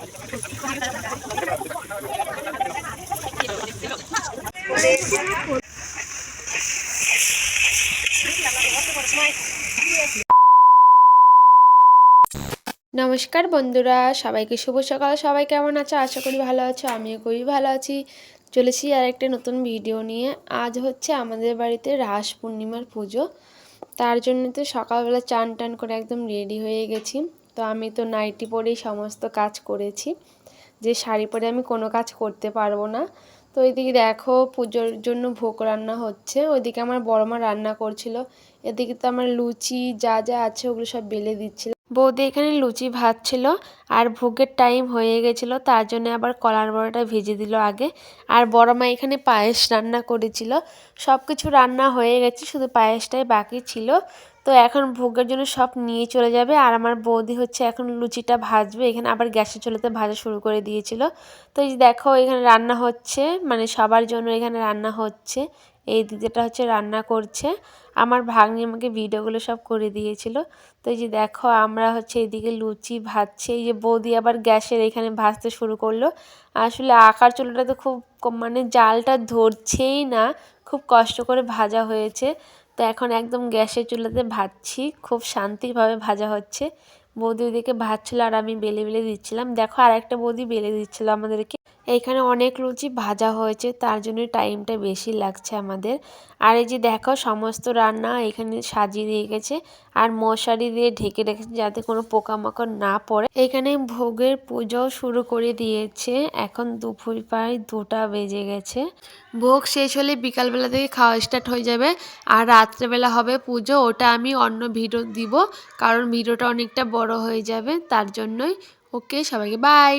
নমস্কার বন্ধুরা, সবাইকে শুভ সকাল। সবাই কেমন আছো? আশা করি ভালো আছো, আমিও খুবই ভালো আছি। চলেছি আর একটা নতুন ভিডিও নিয়ে। আজ হচ্ছে আমাদের বাড়িতে রাস পূর্ণিমার পুজো। তার জন্য তো সকালবেলা চান টান করে একদম রেডি হয়ে গেছি। তো আমি তো নাইটি পরেই সমস্ত কাজ করেছি। যে শাড়ি পরে আমি কোনো কাজ করতে পারব না। তো ওইদিকে দেখো পুজোর জন্য ভোগ রান্না হচ্ছে। ওইদিকে আমার বড় মা রান্না করছিল। এদিকে তো আমার লুচি যা যা আছে ওগুলো সব বেলে দিচ্ছিল। বৌদি এখানে লুচি ভাজছিল আর ভোগের টাইম হয়ে গেছিল, তার জন্য আবার কলার বড়াটা ভেজে দিল আগে। আর বড় মা এখানে পায়েস রান্না করেছিল। সব কিছু রান্না হয়ে গেছে, শুধু পায়েসটাই বাকি ছিল। তো এখন ভোগের জন্য সব নিয়ে চলে যাবে। আর আমার বৌদি হচ্ছে এখন লুচিটা ভাজবে। এখানে আবার গ্যাসের চুলাতে ভাজা শুরু করে দিয়েছিল। তো এই দেখো, এখানে রান্না হচ্ছে। মানে সবার জন্য এখানে রান্না হচ্ছে। এই দিদিটা হচ্ছে রান্না করছে। আমার ভাগ্নি আমাকে ভিডিওগুলো সব করে দিয়েছিল। তো এই যে দেখো, আমরা হচ্ছে এইদিকে লুচি ভাজছি। এই যে বৌদি আবার গ্যাসের এখানে ভাজতে শুরু করল। আসলে আকার চুলাটা তো খুব মানে জালটা ধরছেই না। খুব কষ্ট করে ভাজা হয়েছে। তো এখন একদম গ্যাসের চুলাতে ভাজছি। খুব শান্তিভাবে ভাজা হচ্ছে। বৌদি ওদিকে ভাজছিল আর আমি বেলে বেলে দিচ্ছিলাম। দেখো আর একটা বৌদি বেলে দিচ্ছিল আমাদেরকে। এইখানে অনেক লুচি ভাজা হয়েছে, তার জন্য টাইমটা বেশি লাগছে আমাদের। আর এই যে দেখো সমস্ত রান্না এখানে সাজিয়ে দিয়ে গেছে, আর মশারি দিয়ে ঢেকে রেখেছে যাতে কোনো পোকামাকড় না পড়ে। এখানে ভোগের পুজো শুরু করে দিয়েছে, এখন দুপুর প্রায় দুটা বেজে গেছে। ভোগ শেষ হলে বিকালবেলা থেকে খাওয়া স্টার্ট হয়ে যাবে, আর রাত্রেবেলা হবে পুজো, ওটা আমি অন্য ভিডিও দিব, কারণ ভিডিওটা অনেকটা বড় হয়ে যাবে তার জন্যই ওকে সবাইকে বাই